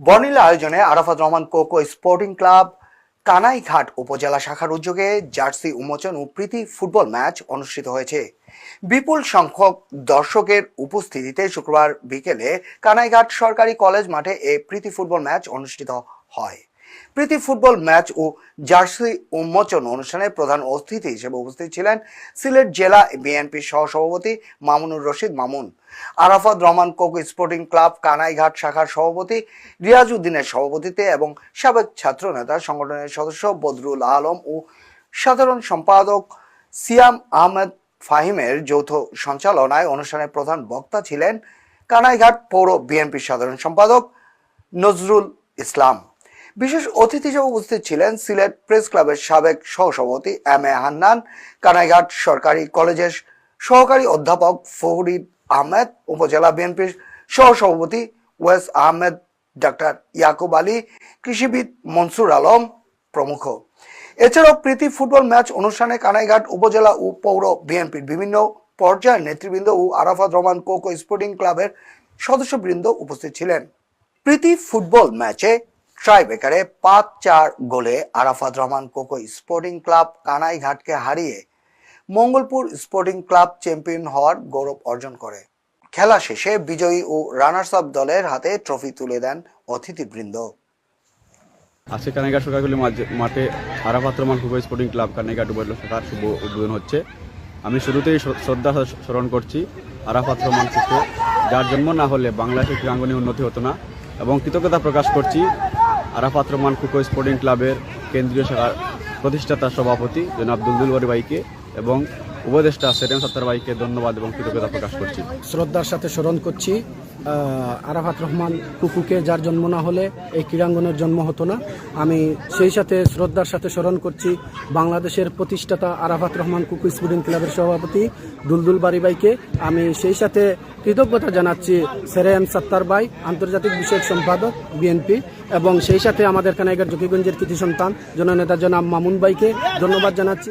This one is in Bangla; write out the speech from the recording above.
বর্ণিলা আয়োজনে আরাফাত রহমান কোকো স্পোর্টিং ক্লাব, কানাইঘাট উপজেলা শাখার উদ্যোগে জার্সি উন্মোচন ও প্রীতি ফুটবল ম্যাচ অনুষ্ঠিত হয়েছে। বিপুল সংখ্যক দর্শকের উপস্থিতিতে শুক্রবার বিকেলে কানাইঘাট সরকারি কলেজ মাঠে এ প্রীতি ফুটবল ম্যাচ অনুষ্ঠিত হয়। প্রীতি ফুটবল ম্যাচ ও জার্সি উন্মোচন অনুষ্ঠানে প্রধান অতিথি হিসেবে উপস্থিত ছিলেন সিলেট জেলা বিএনপির সহসভাপতি মামুনুর রশিদ মামুন, আরাফাত রহমান কোক স্পোর্টিং ক্লাব কানাইঘাট শাখার সভাপতি রিয়াজ উদ্দিনের সভাপতিতে এবং সাবেক ছাত্র নেতা সংগঠনের সদস্য বদরুল আলম ও সাধারণ সম্পাদক সিয়াম আহমেদ ফাহিমের যৌথ সঞ্চালনায় অনুষ্ঠানের প্রধান বক্তা ছিলেন কানাইঘাট পৌর বিএনপির সাধারণ সম্পাদক নজরুল ইসলাম। বিশেষ অতিথি হিসেবে উপস্থিত ছিলেন সিলেট প্রেস ক্লাবের সাবেক সহসভাপতি এম এ হান্নান, কানাইঘাট সরকারি কলেজের সহকারী অধ্যাপক ফরিদ আহমেদ, উপজেলা বিএনপির সহসভাপতি ওয়েস আহমেদ, ডাক্তার ইয়াকুব আলী, কৃষিবিদ মনসুর আলম প্রমুখ। এছাড়াও প্রীতি ফুটবল ম্যাচ অনুষ্ঠানে কানাইঘাট উপজেলা ও পৌর বিএনপির বিভিন্ন পর্যায়ের নেতৃবৃন্দ ও আরাফাত রহমান কোকো স্পোর্টিং ক্লাবের সদস্যবৃন্দ উপস্থিত ছিলেন। প্রীতি ফুটবল ম্যাচে ট্রাইবেকারে পাঁচ চার গোলে আরাফাত রহমান কোকো স্পোর্টিং ক্লাব কানাইঘাটকে হারিয়ে মঙ্গলপুর স্পোর্টিং ক্লাব চ্যাম্পিয়ন হওয়ার গৌরব অর্জন করে। খেলা শেষে বিজয়ী ও রানার্স আপ দলের হাতে ট্রফি তুলে দেন অতিথিবৃন্দ। আজকে কানাইঘাট সরকারগুলি মাঠে Arafat Rahman football sporting club Kanaighat upazila শাখার শুভ উদ্বোধন হচ্ছে। আমি শুরুতেই শ্রদ্ধা স্মরণ করছি আরাফাত রহমান ফুকো যার জন্ম না হলে বাংলাদেশের ক্রীড়াঙ্গনে উন্নতি হতো না, এবং কৃতজ্ঞতা প্রকাশ করছি আরাফাত রহমান কুকো স্পোর্টিং ক্লাবের কেন্দ্রীয় শাখার প্রতিষ্ঠাতা সভাপতি জনাব দুলদুল বাড়ি ভাইকে এবং উপদেষ্টা সেটেম সত্তার ভাইকে ধন্যবাদ এবং কৃতজ্ঞতা প্রকাশ করছি। শ্রদ্ধার সাথে স্মরণ করছি আরাফাত রহমান কুকুকে যার জন্ম না হলে এই ক্রীড়াঙ্গনের জন্ম হতো না। আমি সেই সাথে শ্রদ্ধার সাথে স্মরণ করছি, বাংলাদেশের প্রতিষ্ঠাতা আরাফাত রহমান কুকু স্পোর্টিং ক্লাবের সভাপতি দুলদুল বাড়িবাইকে আমি সেই সাথে কৃতজ্ঞতা জানাচ্ছি সেরেম সাত্তার বাই আন্তর্জাতিক বিষয়ক সম্পাদক, বিএনপি, এবং সেই সাথে আমাদের কানাইগার জকিগঞ্জের কৃতি সন্তান, জননেতা জনাব মামুন বাইকে ধন্যবাদ জানাচ্ছি।